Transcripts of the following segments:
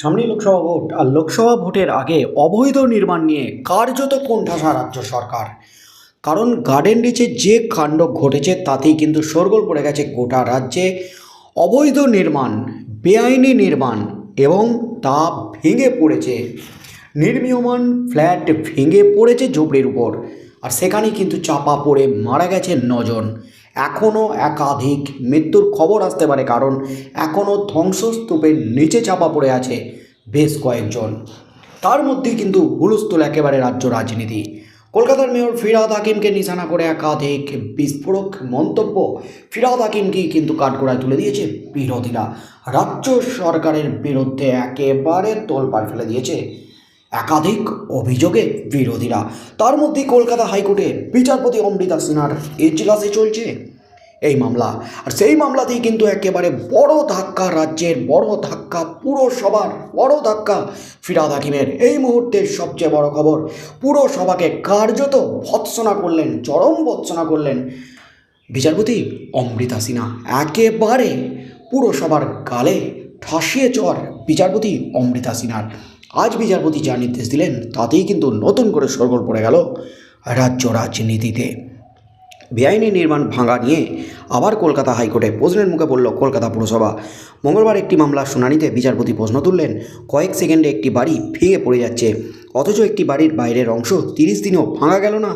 সামনেই লোকসভা ভোট। আর লোকসভা ভোটের আগে অবৈধ নির্মাণ নিয়ে কার্যত কোণঠাসা রাজ্য সরকার। কারণ গার্ডেন রিচে যে কাণ্ড ঘটেছে, তাতেই কিন্তু শোরগোল পড়ে গেছে গোটা রাজ্যে। অবৈধ নির্মাণ, বেআইনি নির্মাণ এবং তা ভেঙে পড়েছে। নির্মীয়মান ফ্ল্যাট ভেঙে পড়েছে ঝুপড়ির উপর। আর সেখানেই কিন্তু চাপা পড়ে মারা গেছে নজন। এখনও একাধিক মৃত্যুর খবর আসতে পারে কারণ এখনও ধ্বংসস্তূপের নিচে চাপা পড়ে আছে বেশ কয়েকজন। তার মধ্যেই কিন্তু হুলস্থুল একেবারে রাজ্য রাজনীতি। কলকাতার মেয়র ফিরাদ হাকিমকে নিশানা করে একাধিক বিস্ফোরক মন্তব্য ফিরাদ হাকিমকেই কিন্তু কাঠগোড়ায় তুলে দিয়েছে বিরোধীরা। রাজ্য সরকারের বিরুদ্ধে একেবারে তোলপাড় ফেলে দিয়েছে। একাধিক অভিযোগে বিরোধীরা। তার মধ্যে কলকাতা হাইকোর্টে বিচারপতি অমৃতা সিনহার এজলাসে চলছে এই মামলা। আর সেই মামলাতেই কিন্তু একেবারে বড় ধাক্কা, রাজ্যের বড় ধাক্কা, পুরসভার বড় ধাক্কা ফিরাদ হাকিমের। এই মুহূর্তের সবচেয়ে বড় খবর, পুরসভাকে কার্যত ভৎসনা করলেন, চরম ভৎসনা করলেন বিচারপতি অমৃতা সিনহা একেবারে পুরসভার গালে ঠাসিয়ে চর বিচারপতি অমৃতা সিনহার আজ বিচারপতি যা নির্দেশ দিলেন, তাতেই কিন্তু নতুন করে সরগোল পড়ে গেল রাজ্য রাজনীতিতে। বেআইনি নির্মাণ ভাঙা নিয়ে আবার কলকাতা হাইকোর্টে প্রশ্নের মুখে পড়ল কলকাতা পুরসভা। মঙ্গলবার একটি মামলার শুনানিতে বিচারপতি প্রশ্ন তুললেন, কয়েক সেকেন্ডে একটি বাড়ি ভেঙে পড়ে যাচ্ছে, অথচ একটি বাড়ির বাইরের অংশ তিরিশ দিনেও ভাঙা গেল না।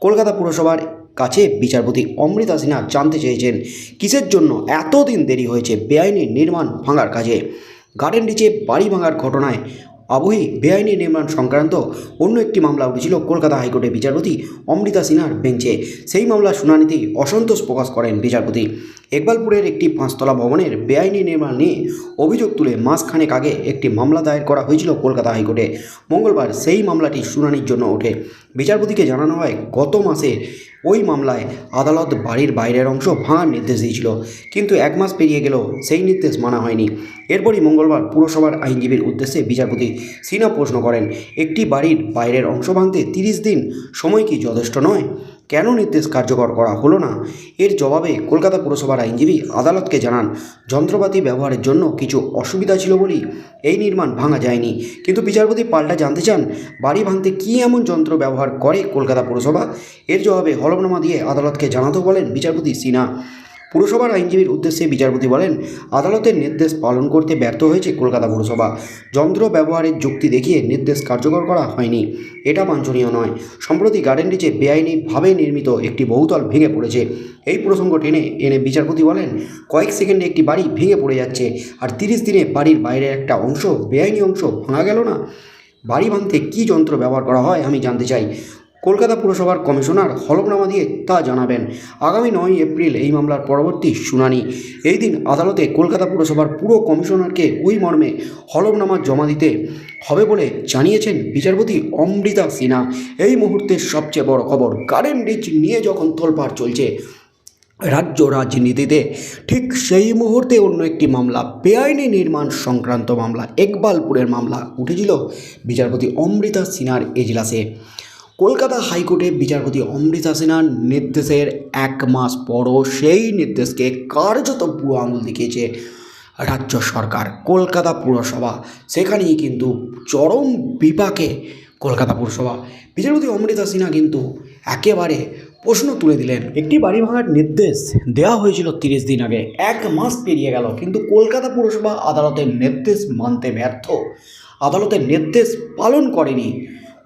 কলকাতা পুরসভার কাছে বিচারপতি অমৃতা সিনহা জানতে চেয়েছেন, কিসের জন্য এতদিন দেরি হয়েছে বেআইনি নির্মাণ ভাঙার কাজে? গার্ডেন রিচে বাড়ি ভাঙার ঘটনায় আবহি বেআইনি নির্মাণ সংক্রান্ত অন্য একটি মামলা উঠেছিল কলকাতা হাইকোর্টের বিচারপতি অমৃতা সিনহার বেঞ্চে। সেই মামলার শুনানিতেই অসন্তোষ প্রকাশ করেন বিচারপতি। একবালপুরের একটি পাঁচতলা ভবনের বেআইনি নির্মাণ নিয়ে অভিযোগ তুলে মাসখানেক আগে একটি মামলা দায়ের করা হয়েছিল কলকাতা হাইকোর্টে। মঙ্গলবার সেই মামলাটি শুনানির জন্য ওঠে। বিচারপতিকে জানানো হয়, গত মাসে ওই মামলায় আদালত বাড়ির বাইরের অংশ ভাঙার নির্দেশ দিয়েছিল, কিন্তু এক মাস পেরিয়ে গেলেও সেই নির্দেশ মানা হয়নি। এরপরই মঙ্গলবার পুরসভার আইনজীবীর উদ্দেশ্যে বিচারপতি সিনহা প্রশ্ন করেন, একটি বাড়ির বাইরের অংশ ভাঙতে তিরিশ দিন সময় কি যথেষ্ট নয়? কেন নির্দেশ কার্যকর করা হলো না? এর জবাবে কলকাতা পুরসভার আইনজীবী আদালতকে জানান, যন্ত্রপাতি ব্যবহারের জন্য কিছু অসুবিধা ছিল বলেই এই নির্মাণ ভাঙা যায়নি। কিন্তু বিচারপতি পাল্টা জানতে চান, বাড়ি ভাঙতে কী এমন যন্ত্র ব্যবহার করে কলকাতা পুরসভা? এর জবাবে হলফনামা দিয়ে আদালতকে জানাতে বলেন বিচারপতি সিনহা। পুরসভার আইনজীবীর উদ্দেশ্যে বিচারপতি বলেন, আদালতের নির্দেশ পালন করতে ব্যর্থ হয়েছে কলকাতা পুরসভা। যন্ত্র ব্যবহারের যুক্তি দেখিয়ে নির্দেশ কার্যকর করা হয়নি। এটা বাঞ্ছনীয় নয়। সম্প্রতি গার্ডেন রিচে বেআইনিভাবে নির্মিত একটি বহুতল ভেঙে পড়েছে। এই প্রসঙ্গ টেনে এনে বিচারপতি বলেন, কয়েক সেকেন্ডে একটি বাড়ি ভেঙে পড়ে যাচ্ছে আর তিরিশ দিনে বাড়ির বাইরের একটা অংশ, বেআইনি অংশ ভাঙা গেল না। বাড়ি ভাঙতে কী যন্ত্র ব্যবহার করা হয় আমি জানতে চাই। কলকাতা পুরসভার কমিশনার হলফনামা দিয়ে তা জানাবেন। আগামী নয় এপ্রিল এই মামলার পরবর্তী শুনানি। এই দিন আদালতে কলকাতা পুরসভার পুরো কমিশনারকে ওই মর্মে হলফনামা জমা দিতে হবে বলে জানিয়েছেন বিচারপতি অমৃতা সিনহা। এই মুহূর্তের সবচেয়ে বড় খবর, গার্ডেন রিচ নিয়ে যখন তোলপাড় চলছে রাজ্য রাজনীতিতে, ঠিক সেই মুহূর্তে অন্য একটি মামলা, বেআইনি নির্মাণ সংক্রান্ত মামলা, একবালপুরের মামলা উঠেছিল বিচারপতি অমৃতা সিনহার এজলাসে। কলকাতা হাইকোর্টে বিচারপতি অমৃতা সিনহার নির্দেশের এক মাস পরও সেই নির্দেশকে কার্যত বুড়ো আঙুল দেখিয়েছে রাজ্য সরকার, কলকাতা পুরসভা। সেখানেই কিন্তু চরম বিপাকে কলকাতা পুরসভা। বিচারপতি অমৃতা সিনহা কিন্তু একেবারে প্রশ্ন তুলে দিলেন, একটি বাড়ি ভাঙার নির্দেশ দেওয়া হয়েছিল তিরিশ দিন আগে, এক মাস পেরিয়ে গেল, কিন্তু কলকাতা পুরসভা আদালতের নির্দেশ মানতে ব্যর্থ। আদালতের নির্দেশ পালন করেনি।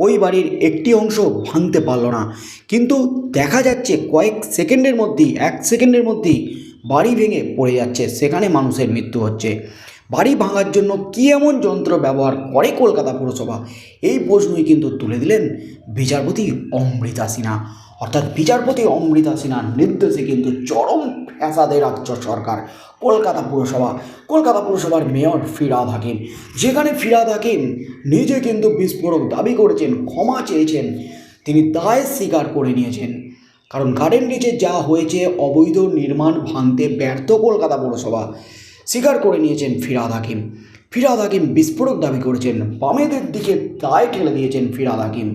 ওই বাড়ির একটি অংশ ভাঙতে পারল না। কিন্তু দেখা যাচ্ছে কয়েক সেকেন্ডের মধ্যেই, এক সেকেন্ডের মধ্যেই বাড়ি ভেঙে পড়ে যাচ্ছে। সেখানে মানুষের মৃত্যু হচ্ছে। বাড়ি ভাঙার জন্য কী এমন যন্ত্র ব্যবহার করে কলকাতা পুরসভা? এই প্রশ্নই কিন্তু তুলে দিলেন বিচারপতি অমৃতা সিনহা। অর্থাৎ বিচারপতি অমৃতা সিনহার নির্দেশে কিন্তু চরম ফ্যাসাদে রাজ্য সরকার, কলকাতা পুরসভা, কলকাতা পুরসভার মেয়র ফিরাদ হাকিম যেখানে ফিরাদ হাকিম নিজে কিন্তু বিস্ফোরক দাবি করেছেন, ক্ষমা চেয়েছেন, তিনি দায় স্বীকার করে নিয়েছেন। কারণ গার্ডেন রিচে যা হয়েছে, অবৈধ নির্মাণ ভাঙতে ব্যর্থ কলকাতা পুরসভা, স্বীকার করে নিয়েছেন ফিরাদ হাকিম ফিরাদ হাকিম বিস্ফোরক দাবি করেছেন, বামেদের দিকে দায় ঠেলে দিয়েছেন ফিরাদ হাকিম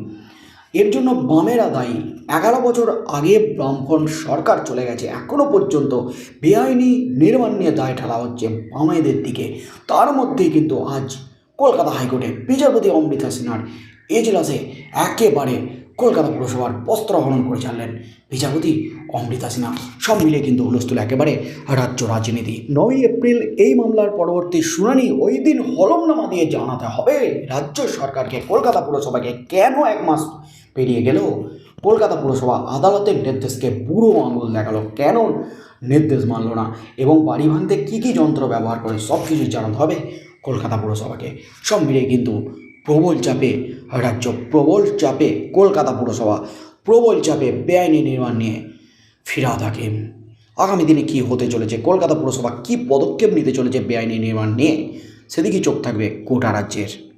এর জন্য বামেরা দায়ী। এগারো বছর আগে বামফ্রন্ট সরকার চলে গেছে। এখনও পর্যন্ত বেআইনি নির্মাণ নিয়ে দায় ঠেলা হচ্ছে বামেদের দিকে। তার মধ্যেই কিন্তু আজ কলকাতা হাইকোর্টে বিচারপতি অমৃতা সিনহার এজলাসে একেবারে কলকাতা পুরসভার বস্ত্রহরণ করে ছাড়লেন বিচারপতি অমৃতা সিনহা সব মিলে কিন্তু হুলস্থুল একেবারে রাজ্য রাজনীতি। নয় এপ্রিল এই মামলার পরবর্তী শুনানি। ওই দিন হলমনামা দিয়ে জানাতে হবে, রাজ্য সরকারকে কলকাতা পুরসভাকে কেন এক মাস পেরিয়ে গেল? কলকাতা পুরসভা আদালতের নির্দেশকে বুড়ো আঙুল দেখাল। কেন নির্দেশ মানল না? এবং বাড়ি ভাঙতে কী কী যন্ত্র ব্যবহার করে সব কিছু জানাতে হবে কলকাতা পুরসভাকে? সব মিলিয়ে কিন্তু প্রবল চাপে রাজ্য, প্রবল চাপে কলকাতা পুরসভা, প্রবল চাপে বেআইনি নির্মাণ নিয়ে ফিরা থাকে। আগামী দিনে কী হতে চলেছে? কলকাতা পুরসভা কী পদক্ষেপ নিতে চলেছে বেআইনি নির্মাণ নিয়ে? সেদিকেই চোখ থাকবে গোটা রাজ্যের।